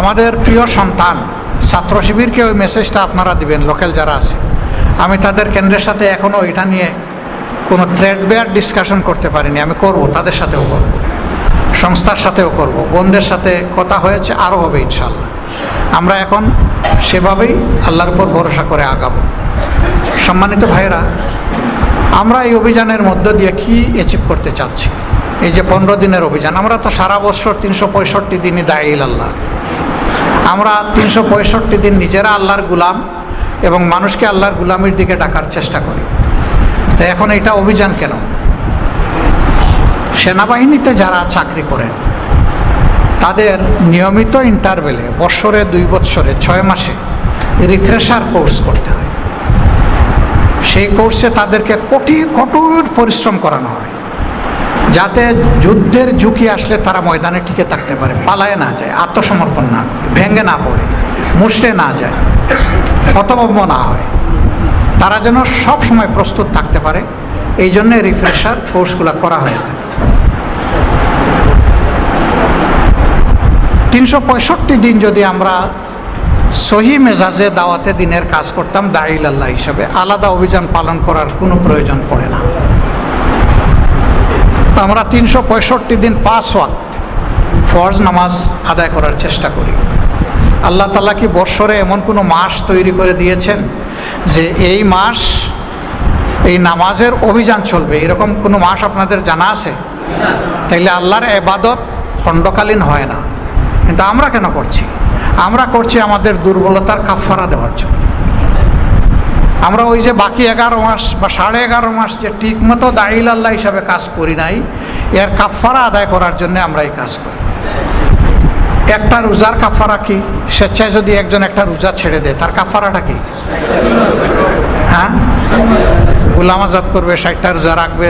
আমাদের প্রিয় সন্তান, ছাত্র শিবিরকে ওই মেসেজটা আপনারা দিবেন লোকাল যারা আছে। আমি তাদের কেন্দ্রের সাথে এখনও এটা নিয়ে কোনো থ্রেড বেয়ার ডিসকাশন করতে পারিনি। আমি করব, তাদের সাথেও করব। সংস্থার সাথেও করব। বোনদের সাথে কথা হয়েছে আরও হবে ইনশাল্লাহ আমরা এখন সেভাবেই আল্লাহর উপর ভরসা করে আগাবো। সম্মানিত ভাইয়েরা, আমরা এই অভিযানের মধ্য দিয়ে কি অ্যাচিভ করতে চাচ্ছি? এই যে পনেরো দিনের অভিযান, আমরা তো সারা বছর তিনশো পঁয়ষট্টি দিনই দায়ীল আল্লাহ আমরা তিনশো পঁয়ষট্টি দিন নিজেরা আল্লাহর গুলাম এবং মানুষকে আল্লাহর গুলামির দিকে ডাকার চেষ্টা করি। তো এখন এটা অভিযান কেন? সেনাবাহিনীতে যারা চাকরি করেন, তাদের নিয়মিত ইন্টারভেলে বৎসরে দুই বৎসরে ছয় মাসে রিফ্রেশার কোর্স করতে হয়। সেই কোর্সে তাদেরকে কোটি কঠোর পরিশ্রম করানো হয়। যাতে যুদ্ধের ঝুঁকি আসলে তারা ময়দানে টিকে থাকতে পারে। পালায় না যায়, আত্মসমর্পণ না, ভেঙে না পড়ে মুসড়ে না যায়, হতভম্ব না হয়। তারা যেন সব সময় প্রস্তুত থাকতে পারে, এই জন্যে রিফ্রেশার কোর্সগুলো করা হয়ে থাকে। তিনশো পঁয়ষট্টি দিন যদি আমরা সহি মেজাজে দাওয়াতে দিনের কাজ করতাম দাইল আল্লাহ হিসাবে আলাদা অভিযান পালন করার কোনো প্রয়োজন পড়ে না। আমরা তিনশো পঁয়ষট্টি দিন পাঁচ ওয়াক্ত ফরজ নামাজ আদায় করার চেষ্টা করি। আল্লাহ তালা কি বৎসরে এমন কোনো মাস তৈরি করে দিয়েছেন যে এই মাস এই নামাজের অভিযান চলবে? এরকম কোনো মাস আপনাদের জানা আছে? তাইলে আল্লাহর এবাদত খণ্ডকালীন হয় না। কিন্তু আমরা কেন করছি? আমরা করছি আমাদের দুর্বলতার কাফারা দেওয়ার জন্য। আমরা ওই যে বাকি এগারো মাস বা সাড়ে এগারো মাস যে ঠিকমতো দাইল আল্লাহ হিসাবে কাজ করি নাই, এর কাফারা আদায় করার জন্য আমরা এই কাজ করি। একটা রোজার কাফারা কি? স্বেচ্ছায় যদি একজন একটা রোজা ছেড়ে দেয়, তার কাফারাটা কি? হ্যাঁ? গোলাম আজাদ করবে, ষাটটা রোজা রাখবে,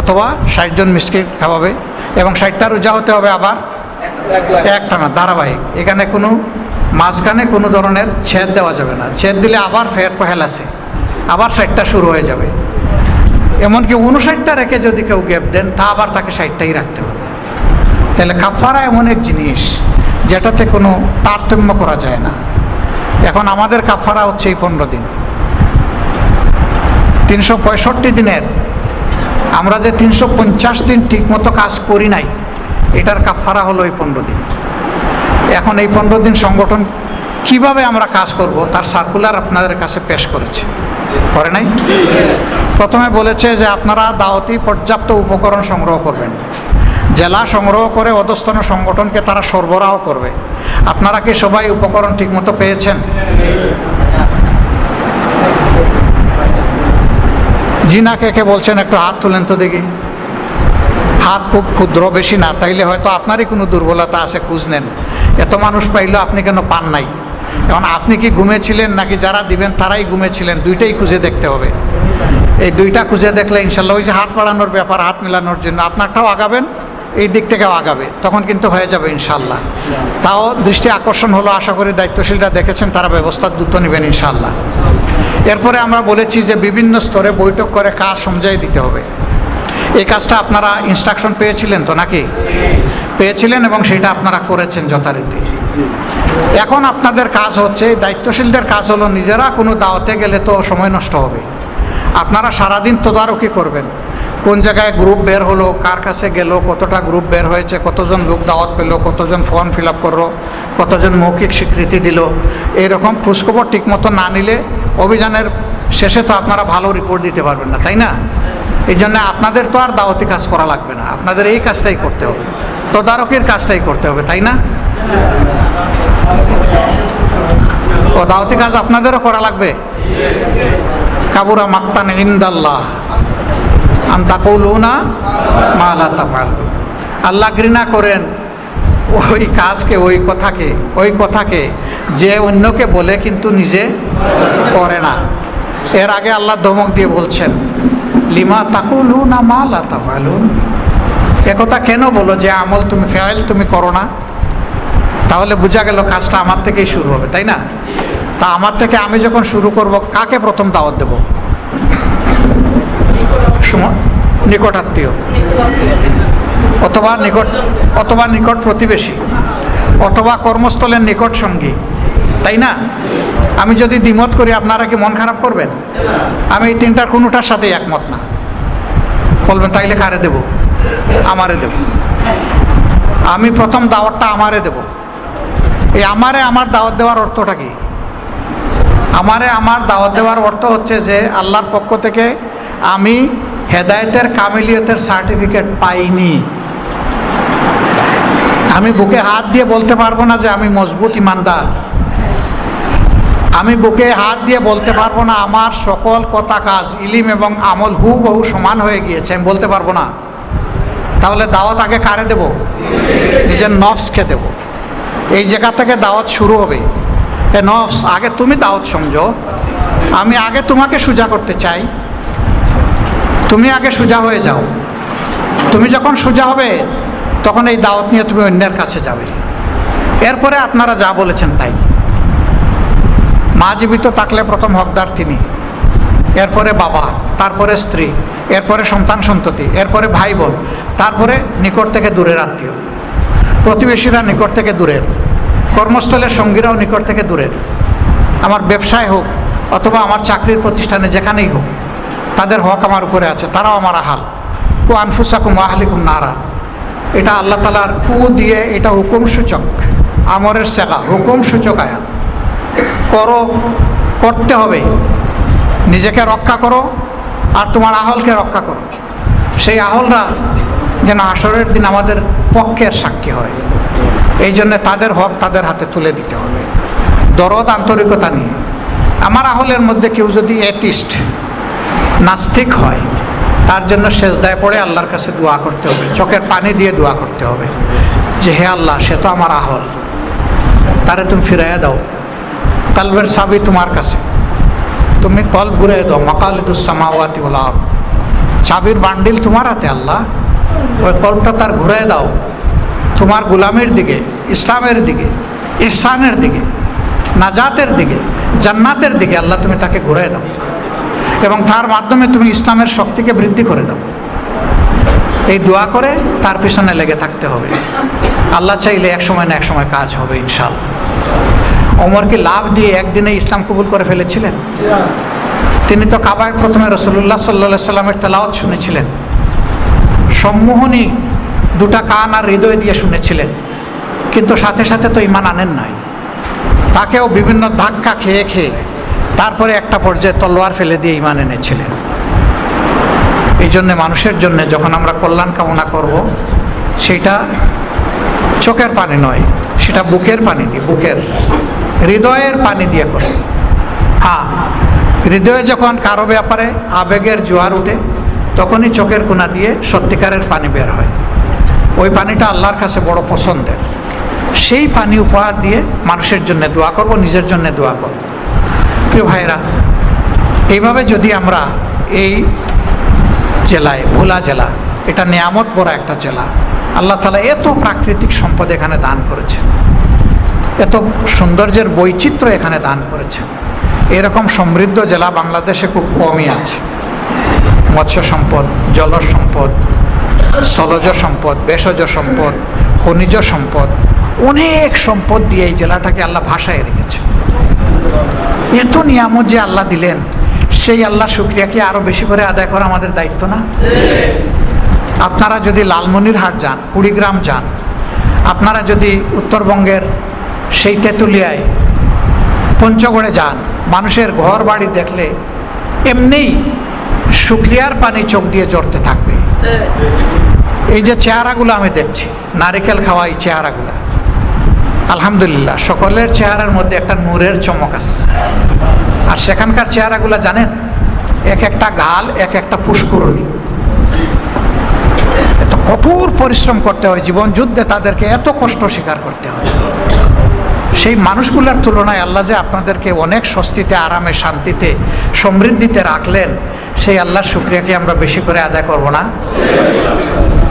অথবা ষাটজন মিসকিট খাওয়াবে, এবং ষাটটা রোজা হতে হবে আবার একটানা ধারাবাহিক। এখানে কোনো, মাঝখানে কোনো ধরনের ছেদ দেওয়া যাবে না। ছেদ দিলে আবার ফের পহেল আছে। আবার ষাটটা শুরু হয়ে যাবে। এমনকি উনষাটটা রেখে যদি কেউ গ্যাপ দেন, তা আবার তাকে ষাটটাই রাখতে হবে। তাহলে কাফারা এমন এক জিনিস, যেটাতে কোনো তারতম্য করা যায় না। এখন আমাদের কাফারা হচ্ছে এই পনেরো দিন। তিনশো পঁয়ষট্টি দিনের। আমরা যে তিনশো পঞ্চাশ দিন ঠিকমতো কাজ করি নাই, এটার কাফারা হলো এই পনেরো দিন। এখন এই পনেরো দিন সংগঠন কীভাবে আমরা কাজ করব, তার সার্কুলার আপনাদের কাছে পেশ করেছে। করে নাই? প্রথমে বলেছে যে আপনারা দাওয়াতি পর্যাপ্ত উপকরণ সংগ্রহ করবেন। জেলা সংগ্রহ করে অধস্তন সংগঠনকে তারা সরবরাহ করবে। আপনারা কি সবাই উপকরণ ঠিকমতো পেয়েছেন? জিনা কে কে বলছেন, একটু হাত তুলেন তো দেখি। হাত খুব ক্ষুদ্র, বেশি না, তাইলে হয়তো আপনারই কোনো দুর্বলতা আছে খুঁজ নেন এত মানুষ পাইলেও আপনি কেন পান নাই? এখন আপনি কি ঘুমেছিলেন নাকি যারা দিবেন তারাই ঘুমেছিলেন? দুইটাই খুঁজে দেখতে হবে। এই দুইটা খুঁজে দেখলে ইনশাল্লাহ ওই যে হাত বাড়ানোর ব্যাপার, হাত মেলানোর জন্য আপনারটাও আগাবেন, এই দিক থেকেও আগাবে। তখন কিন্তু হয়ে যাবে ইনশাল্লাহ। তাও দৃষ্টি আকর্ষণ হলো, আশা করি দায়িত্বশীলরা দেখেছেন, তারা ব্যবস্থা দ্রুত নেবেন ইনশাল্লাহ। এরপরে আমরা বলেছি যে বিভিন্ন স্তরে বৈঠক করে কাজ সমঝাই দিতে হবে। এই কাজটা আপনারা ইনস্ট্রাকশন পেয়েছিলেন তো নাকি? পেয়েছিলেন এবং সেটা আপনারা করেছেন যথারীতি। এখন আপনাদের কাজ হচ্ছে, দায়িত্বশীলদের কাজ হলো নিজেরা কোনো দাওয়াতে গেলে তো সময় নষ্ট হবে। আপনারা সারাদিন তদারকি করবেন। কোন জায়গায় গ্রুপ বের হলো, কার কাছে গেল, কতটা গ্রুপ বের হয়েছে, কতজন লোক দাওয়াত পেল, কতজন ফর্ম ফিল আপ করল, কতজন মৌখিক স্বীকৃতি দিল এইরকম খোঁজখবর ঠিকমতো না নিলে অভিযানের শেষে তো আপনারা ভালো রিপোর্ট দিতে পারবেন না, তাই না? এই জন্য আপনাদের তো আর দাওয়াতি কাজ করা লাগবে না। আপনাদের এই কাজটাই করতে হবে। তদারকির কাজটাই করতে হবে, তাই না? ও, দাওয়াতি কাজ আপনাদেরও করা লাগবে? কাবুরা মাক্তান ইন্দাল্লাহ। আন্তাকুলুনা মালা তাফাল আল্লাহ ঘৃণা করেন ওই কাজকে, ওই কথাকে ওই কথাকে যে অন্যকে বলে কিন্তু নিজে করে না। এর আগে আল্লাহ ধমক দিয়ে বলছেন লিমা তাকুলুনা মালা তাফালুন একথা কেন বলো যে আমল তুমি ফেয়াল তুমি করো না? তাহলে বোঝা গেল কাজটা আমার থেকেই শুরু হবে, তাই না? তা আমার থেকে আমি যখন শুরু করব, কাকে প্রথম দাওয়াত দেব? সম- নিকট আত্মীয় অথবা নিকট অথবা নিকট প্রতিবেশী। অথবা কর্মস্থলের নিকট সঙ্গী। তাই না? আমি যদি দ্বিমত করি, আপনারা কি মন খারাপ করবেন? আমি এই তিনটার কোনোটার সাথে একমত না। বলবেন, তাইলে কারে দেব? আমারে দেব। আমি প্রথম দাওয়াতটা আমারে দেব। এই আমারে আমার দাওয়াত দেওয়ার অর্থটা কি? আমারে আমার দাওয়াত দেওয়ার অর্থ হচ্ছে যে, আল্লাহর পক্ষ থেকে আমি হেদায়েতের, কামিলিয়তের সার্টিফিকেট পাইনি। আমি বুকে হাত দিয়ে বলতে পারব না যে আমি মজবুত ইমানদার। আমি বুকে হাত দিয়ে বলতে পারব না, আমার সকল কথা কাজ, ইলিম এবং আমল হু বহু সমান হয়ে গিয়েছে, আমি বলতে পারব না। তাহলে দাওয়াত আগে কারে দেব? নিজের নফসকে দেব? এই জায়গা থেকে দাওয়াত শুরু হবে। এ নফস, আগে তুমি দাওয়াত সমঝো। আমি আগে তোমাকে সোজা করতে চাই। তুমি আগে সোজা হয়ে যাও। তুমি যখন সোজা হবে, তখন এই দাওয়াত নিয়ে তুমি অন্যের কাছে যাবে। এরপরে আপনারা যা বলেছেন তাই। মা জীবিত থাকলে প্রথম হকদার তিনি। এরপরে বাবা, তারপরে স্ত্রী, এরপরে সন্তান সন্ততি, এরপরে ভাই বোন, তারপরে নিকট থেকে দূরের আত্মীয়। প্রতিবেশীরা নিকট থেকে দূরের। কর্মস্থলের সঙ্গীরাও নিকট থেকে দূরের। আমার ব্যবসায় হোক অথবা আমার চাকরির প্রতিষ্ঠানে যেখানেই হোক, তাদের হক আমার উপরে আছে, তারাও আমার আহাল। কু আনফুসাকুম আহলিকুম নারা। এটা আল্লাহ তালার কু দিয়ে এটা হুকুম সূচক। আমরের সেগা, হুকুম সূচক আয়াত। করো, করতে হবে। নিজেকে রক্ষা করো আর তোমার আহলকে রক্ষা করো। সেই আহলরা যেন আসরের দিন আমাদের পক্ষের সাক্ষী হয়। এই জন্য তাদের হক তাদের হাতে তুলে দিতে হবে। দরদ, আন্তরিকতা নিয়ে। আমার আহলের মধ্যে কেউ যদি এটিস্ট নাস্তিক হয়, তার জন্য শেষ দায় পড়ে আল্লাহর কাছে দোয়া করতে হবে। চোখের পানি দিয়ে দোয়া করতে হবে যে, হে আল্লাহ, সে তো আমার আহল। তারে তুমি ফিরাইয়া দাও। কলবের সাবি তোমার কাছে। তুমি কল্প ঘুরে দাও মাকালিদুসামাওয়াতি ওলা চাবির বান্ডিল তোমার হাতে, আল্লাহ। ওই কল্পটা তার ঘুরে দাও, তোমার গুলামের দিকে, ইসলামের দিকে, ইহসানের দিকে, নাজাতের দিকে, জান্নাতের দিকে, আল্লাহ, তুমি তাকে ঘুরে দাও। এবং তার মাধ্যমে তুমি ইসলামের শক্তিকে বৃদ্ধি করে দাও। এই দোয়া করে তার পিছনে লেগে থাকতে হবে। আল্লাহ চাইলে এক সময় না এক সময় কাজ হবে ইনশাল ওমরকে লাভ দিয়ে একদিনে ইসলাম কবুল করে ফেলেছিলেন। তিনি তো কাবায় প্রথমে রসুল্লাহ সাল্লা সাল্লামের তেলাওয়াত শুনেছিলেন। সম্মোহনী দুটা কান আর হৃদয় দিয়ে শুনেছিলেন। কিন্তু সাথে সাথে তো ইমান আনেন নাই। তাকেও বিভিন্ন ধাক্কা খেয়ে খেয়ে তারপরে একটা পর্যায়ে তলোয়ার ফেলে দিয়ে ইমান এনেছিলেন। এই জন্যে মানুষের জন্য যখন আমরা কল্যাণ কামনা করব সেটা চোখের পানি নয়, সেটা বুকের পানি দিয়ে বুকের হৃদয়ের পানি দিয়ে করে। হ্যাঁ হৃদয়ে যখন কারও ব্যাপারে আবেগের জোয়ার উঠে, তখনই চোখের কোনা দিয়ে সত্যিকারের পানি বের হয়। ওই পানিটা আল্লাহর কাছে বড় পছন্দের। সেই পানি উপহার দিয়ে মানুষের জন্য দোয়া করব, নিজের জন্য দোয়া করব। প্রিয় ভাইরা এইভাবে যদি আমরা এই জেলায়, ভোলা জেলা, এটা নিয়ামত বড় একটা জেলা, আল্লাহ তালা এত প্রাকৃতিক সম্পদ এখানে দান করেছেন। সৌন্দর্যের বৈচিত্র্য এখানে দান করেছেন এরকম সমৃদ্ধ জেলা বাংলাদেশে খুব কমই আছে। মৎস্য সম্পদ জলজ সম্পদ, স্থলজ সম্পদ, ভেষজ সম্পদ, খনিজ সম্পদ, অনেক সম্পদ দিয়ে এই জেলাটাকে আল্লাহ ভাষায় রেখেছে। এত নিয়ামত যে আল্লাহ দিলেন, সেই আল্লাহ শুক্রিয়াকে আরও বেশি করে আদায় করা আমাদের দায়িত্ব না? আপনারা যদি লালমনিরহাট যান, কুড়িগ্রাম যান, আপনারা যদি উত্তরবঙ্গের সেই তেঁতুলিয়ায় পঞ্চগড়ে যান। মানুষের ঘর বাড়ি দেখলে এমনিই শুক্রিয়ার পানি চোখ দিয়ে জড়তে থাকবে। এই যে চেহারাগুলো আমি দেখছি, নারিকেল খাওয়া এই চেহারাগুলো। আলহামদুলিল্লাহ, সকলের চেহারার মধ্যে একটা নূরের চমক আছে। আর সেখানকার চেহারাগুলো জানেন, এক একটা গাল, এক একটা পুষ্করণী। এত কঠোর পরিশ্রম করতে হয়, জীবন যুদ্ধে তাদেরকে এত কষ্ট স্বীকার করতে হয়। সেই মানুষগুলোর তুলনায় আল্লাহ যে আপনাদেরকে অনেক স্বস্তিতে, আরামে, শান্তিতে, সমৃদ্ধিতে রাখলেন, সেই আল্লাহর শুক্রিয়াকে আমরা বেশি করে আদায় করব না।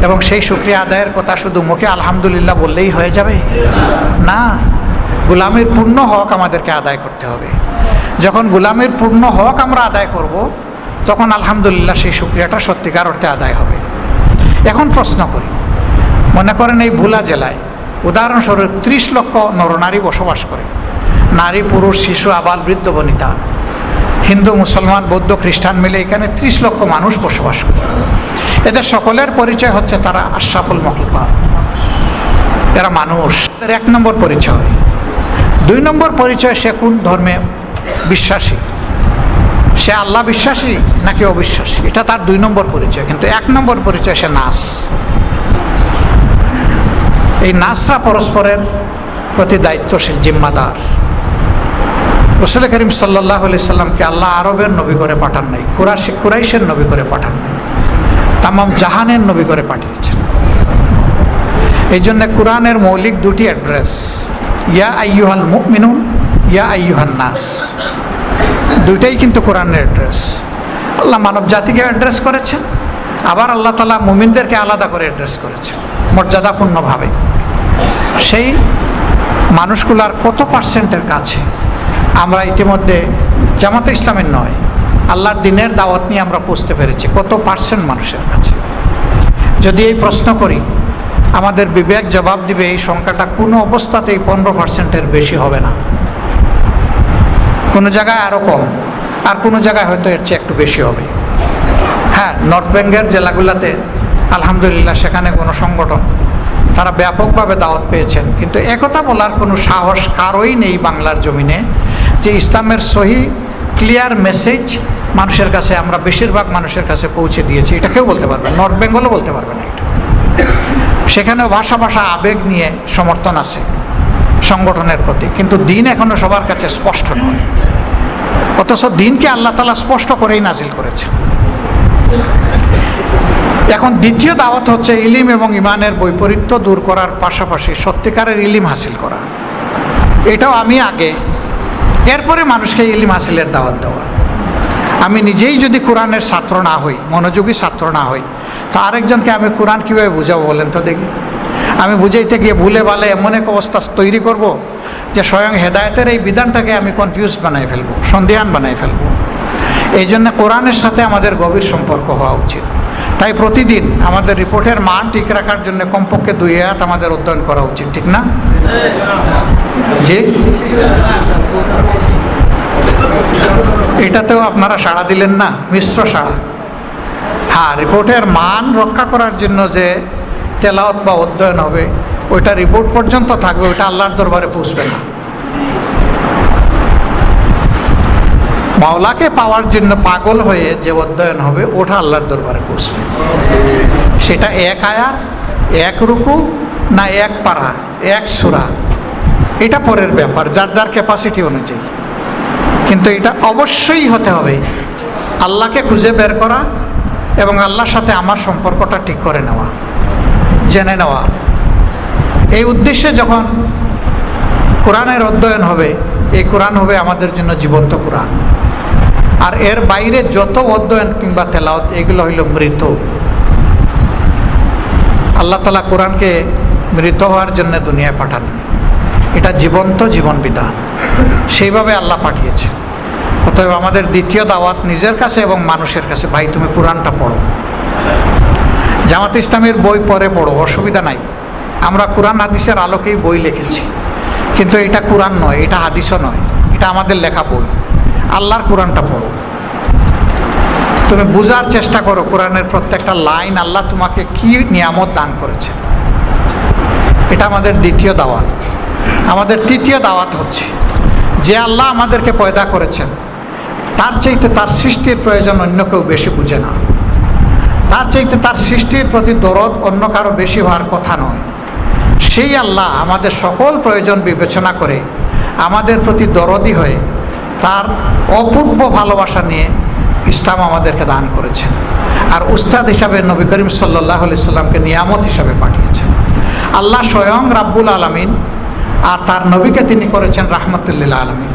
এবং সেই শুক্রিয়া আদায়ের কথা শুধু মুখে আলহামদুলিল্লাহ বললেই হয়ে যাবে? না, গুলামের পূর্ণ হক আমাদেরকে আদায় করতে হবে। যখন গুলামের পূর্ণ হক আমরা আদায় করব, তখন আলহামদুলিল্লাহ সেই শুক্রিয়াটা সত্যিকার অর্থে আদায় হবে। এখন প্রশ্ন করি, মনে করেন এই ভোলা জেলায় উদাহরণস্বরূপ ত্রিশ লক্ষ নরনারী বসবাস করে। নারী, পুরুষ, শিশু, আবাল, বৃদ্ধ, বনিতা। হিন্দু, মুসলমান, বৌদ্ধ, খ্রিস্টান মিলে এখানে ত্রিশ লক্ষ মানুষ বসবাস করে। এদের সকলের পরিচয় হচ্ছে তারা আশরাফুল মহলকা এরা মানুষ। এদের এক নম্বর পরিচয়। দুই নম্বর পরিচয়, সে কোন ধর্মে বিশ্বাসী? সে আল্লাহ বিশ্বাসী নাকি অবিশ্বাসী? এটা তার দুই নম্বর পরিচয়। কিন্তু এক নম্বর পরিচয় সে নাস। এই নাসরা পরস্পরের প্রতি দায়িত্বশীল জিম্মাদার। রসুল করিম সাল্লাহ আলি সাল্লামকে আল্লাহ আরবের নবী করে পাঠান নাই কুরাশি কুরাইশের নবী করে পাঠান নাই, তামাম জাহানের নবী করে পাঠিয়েছেন। এই জন্য কোরআনের মৌলিক দুটি অ্যাড্রেস, ইয়া আইয়ুহাল মুকমিনুন ইয়া আইয়ুহান নাস। দুইটাই কিন্তু কোরআনের অ্যাড্রেস। আল্লাহ মানব জাতিকে অ্যাড্রেস করেছেন, আবার আল্লাহ তালা মুমিনদেরকে আলাদা করে অ্যাড্রেস করেছেন। মর্যাদাপূর্ণভাবে। সেই মানুষগুলার কত পার্সেন্টের কাছে? আমরা ইতিমধ্যে জামাত ইসলামের নয়, আল্লাহর দিনের দাওয়াত নিয়ে আমরা পৌঁছতে পেরেছি। কত পার্সেন্ট মানুষের কাছে? যদি এই প্রশ্ন করি, আমাদের বিবেক জবাব দিবে এই সংখ্যাটা কোনো অবস্থাতেই পনেরো পার্সেন্টের বেশি হবে না। কোনো জায়গায় আরও কম, আর কোনো জায়গায় হয়তো এর চেয়ে একটু বেশি হবে। হ্যাঁ নর্থ বেঙ্গের জেলাগুলোতে আলহামদুলিল্লাহ, সেখানে কোনো সংগঠন। তারা ব্যাপকভাবে দাওয়াত পেয়েছেন। কিন্তু একথা বলার কোনো সাহস কারোই নেই বাংলার জমিনে যে ইসলামের সহি ক্লিয়ার মেসেজ মানুষের কাছে, আমরা বেশিরভাগ মানুষের কাছে পৌঁছে দিয়েছি। এটা কেউ বলতে পারবে নর্থ বেঙ্গলও বলতে পারবে না এটা। সেখানেও ভাষা ভাষা আবেগ নিয়ে সমর্থন আছে সংগঠনের প্রতি। কিন্তু দিন এখনও সবার কাছে স্পষ্ট নয়। অথচ দিনকে আল্লাহ তালা স্পষ্ট করেই নাজিল করেছেন। এখন দ্বিতীয় দাওয়াত হচ্ছে ইলিম এবং ইমানের বৈপরীত্য দূর করার পাশাপাশি সত্যিকারের ইলিম হাসিল করা। এটাও আমি আগে, এরপরে মানুষকে ইলিম হাসিলের দাওয়াত দেওয়া। আমি নিজেই যদি কোরআনের ছাত্র না হই, মনোযোগী ছাত্র না হই, তো আরেকজনকে আমি কোরআন কীভাবে বুঝাবো বলেন তো দেখি। আমি বুঝাইতে গিয়ে ভুলে ভালে এমন এক অবস্থা তৈরি করব যে স্বয়ং হেদায়তের এই বিধানটাকে আমি কনফিউজ বানাই ফেলব, সন্দেহান বানাই ফেলব। এই জন্য কোরআনের সাথে আমাদের গভীর সম্পর্ক হওয়া উচিত। তাই প্রতিদিন আমাদের রিপোর্টের মান ঠিক রাখার জন্য কমপক্ষে দুই হাত আমাদের অধ্যয়ন করা উচিত, ঠিক না? জি? এটাতেও আপনারা সাড়া দিলেন না, মিশ্র সাড়া। হ্যাঁ রিপোর্টের মান রক্ষা করার জন্য যে তেলাওত বা অধ্যয়ন হবে, ওইটা রিপোর্ট পর্যন্ত থাকবে, ওইটা আল্লাহর দরবারে পৌঁছবে না। মাওলাকে পাওয়ার জন্য পাগল হয়ে যে অধ্যয়ন হবে, ওটা আল্লাহর দরবারে পৌঁছবে সেটা এক আয়াত এক রুকু না এক পাড়া এক সুরা। এটা পরের ব্যাপার, যার যার ক্যাপাসিটি অনুযায়ী। কিন্তু এটা অবশ্যই হতে হবে, আল্লাহকে খুঁজে বের করা এবং আল্লাহর সাথে আমার সম্পর্কটা ঠিক করে নেওয়া, জেনে নেওয়া। এই উদ্দেশ্যে যখন কোরআনের অধ্যয়ন হবে, এই কোরআন হবে আমাদের জন্য জীবন্ত কোরআন। আর এর বাইরে যত অধ্যয়ন কিংবা তেলাওত এগুলো হইল মৃত। আল্লাহ তালা কোরআনকে মৃত হওয়ার জন্য দুনিয়ায় পাঠান। এটা জীবন্ত জীবন বিধান। সেইভাবে আল্লাহ পাঠিয়েছে। অতএব আমাদের দ্বিতীয় দাওয়াত নিজের কাছে এবং মানুষের কাছে। ভাই, তুমি কোরআনটা পড়ো। জামাত ইসলামের বই পরে পড়ো, অসুবিধা নাই। আমরা কোরআন হাদিসের আলোকেই বই লিখেছি। কিন্তু এটা কোরআন নয়, এটা হাদিসও নয়, এটা আমাদের লেখা বই। আল্লাহর কোরআনটা পড়ো। তুমি বোঝার চেষ্টা করো কোরআনের প্রত্যেকটা লাইন আল্লাহ তোমাকে কি নিয়ামত দান করেছে। এটা আমাদের দ্বিতীয় দাওয়াত। আমাদের তৃতীয় দাওয়াত হচ্ছে, যে আল্লাহ আমাদেরকে পয়দা করেছেন, তার চাইতে তার সৃষ্টির প্রয়োজন অন্য কেউ বেশি বুঝে না। তার চাইতে তার সৃষ্টির প্রতি দরদ অন্য কারও বেশি হওয়ার কথা নয়। সেই আল্লাহ আমাদের সকল প্রয়োজন বিবেচনা করে আমাদের প্রতি দরদি হয়ে তার অপূর্ব ভালোবাসা নিয়ে ইসলাম আমাদেরকে দান করেছেন। আর উস্তাদ হিসাবে নবী করিম সাল্লাহ সাল্লামকে নিয়ামত হিসাবে পাঠিয়েছেন। আল্লাহ স্বয়ং রাব্বুল আলমিন আর তার নবীকে তিনি করেছেন রাহমতুল্লিল আলমিন।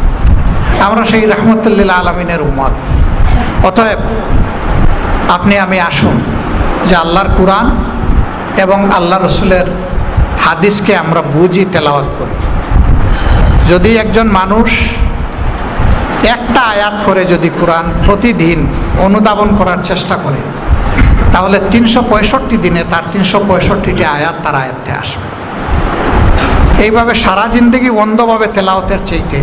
আমরা সেই রাহমতুল্লিল আলমিনের উম্মত। অতএব আপনি, আমি আসুন যে আল্লাহর কোরআন এবং আল্লাহ রসুলের হাদিসকে আমরা বুঝি, তেলাওয়াত করি। যদি একজন মানুষ একটা আয়াত করে যদি কোরআন প্রতিদিন অনুধাবন করার চেষ্টা করে তাহলে তিনশো পঁয়ষট্টি দিনে তার তিনশো পঁয়ষট্টিটি আয়াত তার আয়াতে আসবে। এইভাবে সারা জিন্দগি অন্ধভাবে তেলাওতের চাইতে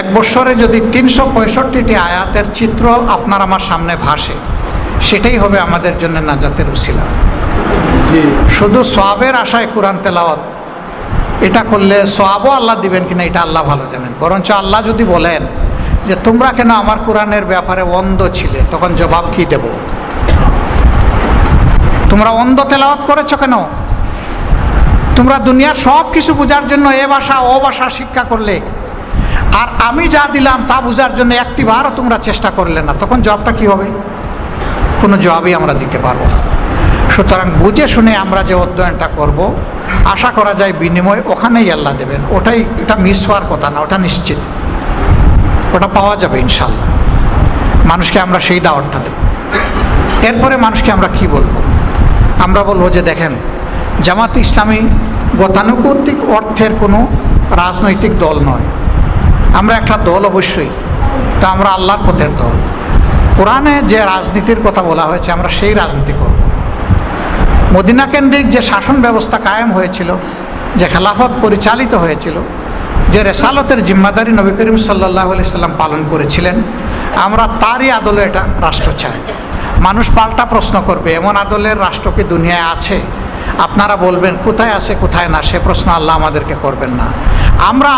এক বছরে যদি তিনশো পঁয়ষট্টিটি আয়াতের চিত্র আপনার আমার সামনে ভাসে সেটাই হবে আমাদের জন্য নাজাতের উসিলা। শুধু সোয়াবের আশায় কোরআন তেলাওয়াত এটা করলে সোয়াবও আল্লাহ দিবেন কিনা এটা আল্লাহ ভালো জানেন। বরঞ্চ আল্লাহ যদি বলেন যে তোমরা কেন আমার কোরআনের ব্যাপারে অন্ধ ছিলে? তখন জবাব কি দেব? তোমরা অন্ধ তেলাওয়াত করেছ কেন? তোমরা দুনিয়ার সব কিছু বোঝার জন্য এ ভাষা, ও ভাষা শিক্ষা করলে। আর আমি যা দিলাম তা বোঝার জন্য একটিবারও তোমরা চেষ্টা করলে না। তখন জবাবটা কি হবে? কোনো জবাবই আমরা দিতে পারব না। সুতরাং বুঝে শুনে আমরা যে অধ্যয়নটা করব, আশা করা যায় বিনিময় ওখানেই আল্লাহ দেবেন। ওটাই, এটা মিস হওয়ার কথা না, ওটা নিশ্চিত। ওটা পাওয়া যাবে ইনশাল্লাহ। মানুষকে আমরা সেই দাওয়াতটা দেব। এরপরে মানুষকে আমরা কি বলব? আমরা বলব যে দেখেন, জামাত ইসলামী গতানুগতিক অর্থের কোনো রাজনৈতিক দল নয়। আমরা একটা দল অবশ্যই, তা আমরা আল্লাহর পথের দল। কোরআনে যে রাজনীতির কথা বলা হয়েছে, আমরা সেই রাজনীতি করব। মদিনা কেন্দ্রিক যে শাসন ব্যবস্থা কায়েম হয়েছিল, যে খেলাফত পরিচালিত হয়েছিল যে রেসালতের জিম্মাদারি নবী করিম সাল্লাহ সাল্লাম পালন করেছিলেন, আমরা তারই আদলে এটা রাষ্ট্র চাই। মানুষ পাল্টা প্রশ্ন করবে, এমন আদলের রাষ্ট্র কি দুনিয়ায় আছে? আপনারা বলবেন, কোথায় আছে, কোথায় না, সে প্রশ্ন আল্লাহ আমাদেরকে করবেন না। আমরা